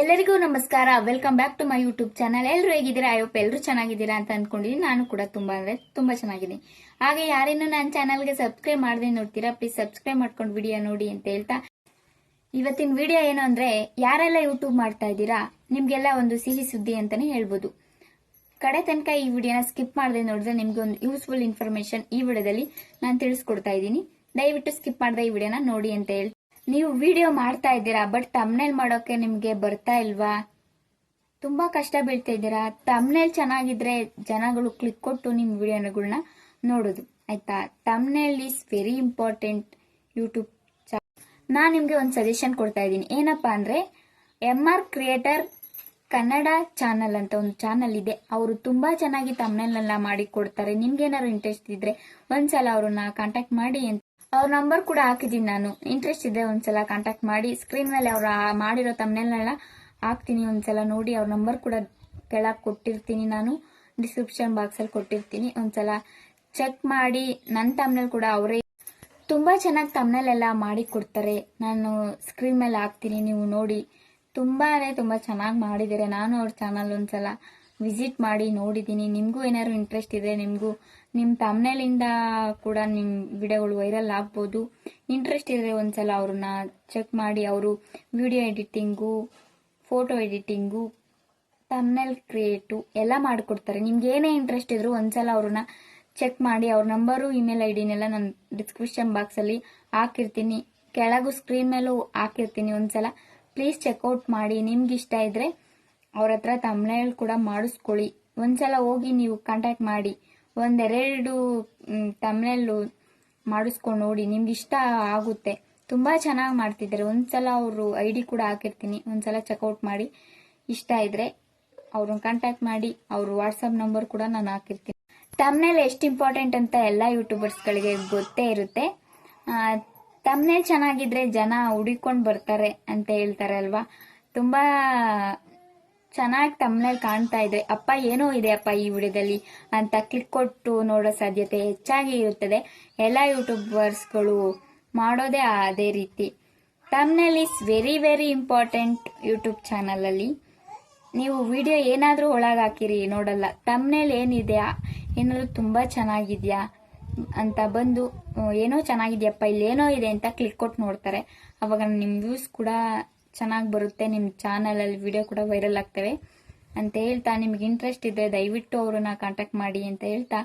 ಎಲ್ಲರಿಗೂ ನಮಸ್ಕಾರ. Welcome back to my YouTube channel ಎಲ್ಲರೂ ಹೇಗಿದ್ದೀರಾ? ಅಯ್ಯಪ್ಪ ಎಲ್ಲರೂ ಚೆನ್ನಾಗಿದ್ದೀರಾ ಅಂತ ಅನ್ಕೊಂಡಿದ್ದೀನಿ. ನಾನು ಕೂಡ ತುಂಬಾ ಅಂದ್ರೆ ತುಂಬಾ ಚೆನ್ನಾಗಿದ್ದೀನಿ. ಹಾಗೆ ಯಾರೇನು ನನ್ನ ಚಾನಲ್ಗೆ ಸಬ್ಸ್ಕ್ರೈಬ್ ಮಾಡದೆ ನೋಡ್ತೀರಾ? ಪ್ಲೀಸ್ ಸಬ್ಸ್ಕ್ರೈಬ್ ಮಾಡ್ಕೊಂಡು ವಿಡಿಯೋ ನೋಡಿ ಅಂತ ಹೇಳ್ತಾ. ಇವತ್ತಿನ ವಿಡಿಯೋ ಏನು ಅಂದ್ರೆ, ಯಾರೆಲ್ಲ ಯೂಟ್ಯೂಬ್ ಮಾಡ್ತಾ ಇದ್ದೀರಾ? ನಿಮ್ಗೆಲ್ಲ ಒಂದು ಸಿಹಿ ಸುದ್ದಿ ಅಂತಾನೆ ಹೇಳ್ಬೋದು. ಕಡೆ ತನಕ ಈ ವಿಡಿಯೋನ ಸ್ಕಿಪ್ ಮಾಡದೆ ನೋಡಿದ್ರೆ ನಿಮ್ಗೆ ಒಂದು ಯೂಸ್ಫುಲ್ ಇನ್ಫಾರ್ಮೇಶನ್ ಈ ವಿಡಿಯೋದಲ್ಲಿ ನಾನು ತಿಳಿಸ್ಕೊಡ್ತಾ ಇದ್ದೀನಿ. ದಯವಿಟ್ಟು ಸ್ಕಿಪ್ ಮಾಡದೆ ಈ ವಿಡಿಯೋನ ನೋಡಿ ಅಂತ ಹೇಳಿ ನೀವು ವಿಡಿಯೋ ಮಾಡ್ತಾ ಇದ್ದೀರಾ ಬಟ್ ತಮ್ನೇಲ್ ಮಾಡೋಕೆ ನಿಮ್ಗೆ ಬರ್ತಾ ಇಲ್ವಾ? ತುಂಬಾ ಕಷ್ಟ ಬೀಳ್ತಾ ಇದ್ದೀರಾ. ತಮ್ನೇಲ್ ಚೆನ್ನಾಗಿದ್ರೆ ಜನಗಳು ಕ್ಲಿಕ್ ಕೊಟ್ಟು ನಿಮ್ ವಿಡಿಯೋಗಳನ್ನ ನೋಡೋದು, ಆಯ್ತಾ? Thumbnail is very important YouTube ನಾನು ನಿಮ್ಗೆ ಒಂದು ಸಜೆಷನ್ ಕೊಡ್ತಾ ಇದ್ದೀನಿ. ಏನಪ್ಪಾ ಅಂದ್ರೆ M R creator Kannada channel ಅಂತ ಒಂದು ಚಾನಲ್ ಇದೆ. ಅವರು ತುಂಬಾ ಚೆನ್ನಾಗಿ ತಮ್ನೆಲ್ಲ ಮಾಡಿ ಕೊಡ್ತಾರೆ. ನಿಮ್ಗೇನಾದ್ರು ಇಂಟ್ರೆಸ್ಟ್ ಇದ್ರೆ ಒಂದ್ಸಲ ಅವ್ರನ್ನ ಕಾಂಟ್ಯಾಕ್ಟ್ ಮಾಡಿ ಅಂತ ಅವ್ರ ನಂಬರ್ ಕೂಡ ಹಾಕಿದ್ದೀನಿ ನಾನು. ಇಂಟ್ರೆಸ್ಟ್ ಇದೆ ಒಂದ್ಸಲ ಕಾಂಟ್ಯಾಕ್ಟ್ ಮಾಡಿ. ಸ್ಕ್ರೀನ್ ಮೇಲೆ ಅವ್ರ ಮಾಡಿರೋ ತಮ್ಮನೆಲ್ಲ ಹಾಕ್ತೀನಿ ಒಂದ್ಸಲ ನೋಡಿ. ಅವ್ರ ನಂಬರ್ ಕೂಡ ಕೆಳಗೆ ಕೊಟ್ಟಿರ್ತೀನಿ ನಾನು. ಡಿಸ್ಕ್ರಿಪ್ಷನ್ ಬಾಕ್ಸಲ್ಲಿ ಕೊಟ್ಟಿರ್ತೀನಿ ಒಂದ್ಸಲ. ಚೆಕ್ ಮಾಡಿ. ನನ್ನ ತಮ್ಮನಲ್ಲಿ ಕೂಡ ಅವರೇ ತುಂಬಾ ಚೆನ್ನಾಗಿ ತಮ್ಮನಲ್ಲೆಲ್ಲ ಮಾಡಿ ಕೊಡ್ತಾರೆ. ನಾನು ಸ್ಕ್ರೀನ್ ಮೇಲೆ ಹಾಕ್ತೀನಿ ನೀವು ನೋಡಿ. ತುಂಬಾ ತುಂಬ ಚೆನ್ನಾಗಿ ಮಾಡಿದ್ದಾರೆ. ನಾನು ಅವ್ರ ಚಾನಲ್ ಒಂದ್ಸಲ. ವಿಸಿಟ್ ಮಾಡಿ ನೋಡಿದ್ದೀನಿ. ನಿಮಗೂ ಏನಾದ್ರು ಇಂಟ್ರೆಸ್ಟ್ ಇದೆ ನಿಮಗೂ. ನಿಮ್ಮ ತಮ್ಮನೇಲಿಂದ ಕೂಡ ನಿಮ್ಮ ವಿಡಿಯೋಗಳು ವೈರಲ್ ಆಗ್ಬೋದು. ಇಂಟ್ರೆಸ್ಟ್ ಇದ್ರೆ ಒಂದ್ಸಲ ಅವ್ರನ್ನ ಚೆಕ್ ಮಾಡಿ ಅವರು video editing photo editing thumbnail create ಎಲ್ಲ ಮಾಡಿಕೊಡ್ತಾರೆ. ನಿಮ್ಗೆ ಏನೇ ಇಂಟ್ರೆಸ್ಟ್ ಇದ್ರು ಒಂದ್ಸಲ ಅವ್ರನ್ನ ಚೆಕ್ ಮಾಡಿ ಅವ್ರ ನಂಬರು ಇಮೇಲ್ ಐ ಡಿನೆಲ್ಲ ನಾನು ಡಿಸ್ಕ್ರಿಪ್ಷನ್ ಬಾಕ್ಸಲ್ಲಿ ಹಾಕಿರ್ತೀನಿ. ಕೆಳಗೂ ಸ್ಕ್ರೀನ್ ಮೇಲೂ ಹಾಕಿರ್ತೀನಿ ಒಂದ್ಸಲ. ಪ್ಲೀಸ್ ಚೆಕ್ಔಟ್ ಮಾಡಿ. ನಿಮ್ಗೆ ಇಷ್ಟ ಇದ್ರೆ ಅವ್ರ ಹತ್ರ ತಮ್ನೇಲ್ ಕೂಡ ಮಾಡಿಸ್ಕೊಳ್ಳಿ. ಒಂದ್ಸಲ ಹೋಗಿ ನೀವು ಕಾಂಟ್ಯಾಕ್ಟ್ ಮಾಡಿ. ಒಂದೆರಡು ತಮ್ನೇಲು ಮಾಡಿಸ್ಕೊಂಡು ನೋಡಿ. ನಿಮ್ಗೆ ಇಷ್ಟ ಆಗುತ್ತೆ. ತುಂಬಾ ಚೆನ್ನಾಗಿ ಮಾಡ್ತಿದ್ದಾರೆ. ಒಂದ್ಸಲ ಅವರು ಐ ಡಿ ಕೂಡ ಹಾಕಿರ್ತೀನಿ. ಒಂದ್ಸಲ ಚೆಕ್ಔಟ್ ಮಾಡಿ. ಇಷ್ಟ ಇದ್ರೆ ಅವ್ರನ್ನ ಕಾಂಟ್ಯಾಕ್ಟ್ ಮಾಡಿ. ಅವ್ರ ವಾಟ್ಸಪ್ ನಂಬರ್ ಕೂಡ ನಾನು ಹಾಕಿರ್ತೀನಿ. ತಮ್ನೇಲ್ ಎಷ್ಟು ಇಂಪಾರ್ಟೆಂಟ್ ಅಂತ ಎಲ್ಲ ಯೂಟ್ಯೂಬರ್ಸ್ಗಳಿಗೆ ಗೊತ್ತೇ ಇರುತ್ತೆ. ತಮ್ನೇಲ್ ಚೆನ್ನಾಗಿದ್ರೆ ಜನ ಹುಡಿಕೊಂಡು ಬರ್ತಾರೆ ಅಂತ ಹೇಳ್ತಾರೆ ಅಲ್ವಾ ತುಂಬಾ ಚೆನ್ನಾಗಿ ತಮ್ಮನೇ ಕಾಣ್ತಾ ಇದೆ. ಅಪ್ಪ, ಏನೋ ಇದೆ ಅಪ್ಪ ಈ ವಿಡಿಯೋದಲ್ಲಿ? ಅಂತ ಕ್ಲಿಕ್ ಕೊಟ್ಟು ನೋಡೋ ಸಾಧ್ಯತೆ ಹೆಚ್ಚಾಗಿ ಇರುತ್ತದೆ. ಎಲ್ಲ ಯೂಟ್ಯೂಬರ್ಸ್ಗಳು ಮಾಡೋದೇ ಅದೇ ರೀತಿ. Thumbnail is very very important YouTube ಚಾನಲಲ್ಲಿ. ನೀವು ವಿಡಿಯೋ ಏನಾದರೂ ಒಳಗಾಕಿರಿ ನೋಡಲ್ಲ. ತಮ್ನೇಲ್ ಏನಿದೆಯಾ? ಏನಾದರೂ ತುಂಬಾ ಚೆನ್ನಾಗಿದೆಯಾ? ಅಂತ ಬಂದು, ಏನೋ ಚೆನ್ನಾಗಿದೆಯಪ್ಪ ಇಲ್ಲಿ ಏನೋ ಇದೆ ಅಂತ ಕ್ಲಿಕ್ ಕೊಟ್ಟು ನೋಡ್ತಾರೆ. ಅವಾಗ ನಿಮ್ಮ ವ್ಯೂಸ್ ಕೂಡ ಚೆನ್ನಾಗಿ ಬರುತ್ತೆ. ನಿಮ್ಮ ಚಾನಲಲ್ಲಿ ವಿಡಿಯೋ ಕೂಡ ವೈರಲ್ ಆಗ್ತವೆ. ಅಂತ ಹೇಳ್ತಾ ನಿಮ್ಗೆ ಇಂಟ್ರೆಸ್ಟ್ ಇದ್ದರೆ ದಯವಿಟ್ಟು ಅವ್ರನ್ನ ಕಾಂಟ್ಯಾಕ್ಟ್ ಮಾಡಿ ಅಂತ ಹೇಳ್ತಾ.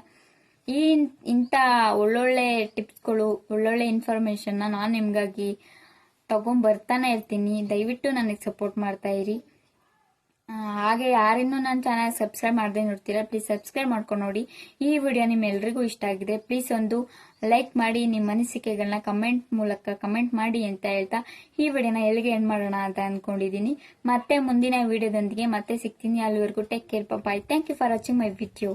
ಈ ಇಂಥ ಒಳ್ಳೊಳ್ಳೆ ಟಿಪ್ಸ್ಗಳು ಒಳ್ಳೊಳ್ಳೆ ಇನ್ಫಾರ್ಮೇಷನ್ನ ನಾನು ನಿಮಗಾಗಿ ತಗೊಂಡ್ ಬರ್ತಾನೆ ಇರ್ತೀನಿ. ದಯವಿಟ್ಟು ನನಗೆ ಸಪೋರ್ಟ್ ಮಾಡ್ತಾ ಹಾಗೆ ಯಾರಿನ್ನೂ ನನ್ನ ಚಾನಲ್ ಸಬ್ಸ್ಕ್ರೈಬ್ ಮಾಡದೆ ನೋಡ್ತೀರಾ ಪ್ಲೀಸ್ ಸಬ್ಸ್ಕ್ರೈಬ್ ಮಾಡ್ಕೊಂಡು ನೋಡಿ. ಈ ವಿಡಿಯೋ ನಿಮ್ಮೆಲ್ರಿಗೂ ಇಷ್ಟ ಆಗಿದೆ ಪ್ಲೀಸ್ ಒಂದು ಲೈಕ್ ಮಾಡಿ, ನಿಮ್ಮ ಅನಿಸಿಕೆಗಳನ್ನ ಕಮೆಂಟ್ ಮೂಲಕ ಕಮೆಂಟ್ ಮಾಡಿ ಅಂತ ಹೇಳ್ತಾ ಈ ವಿಡಿಯೋನ ಎಲ್ಲಿಗೆ ಎಂಡ್ ಮಾಡೋಣ ಅಂತ ಅನ್ಕೊಂಡಿದೀನಿ ಮತ್ತೆ ಮುಂದಿನ ವಿಡಿಯೋದೊಂದಿಗೆ ಮತ್ತೆ ಸಿಗ್ತೀನಿ. ಅಲ್ಲಿವರೆಗೂ take care bye thank you for watching my video.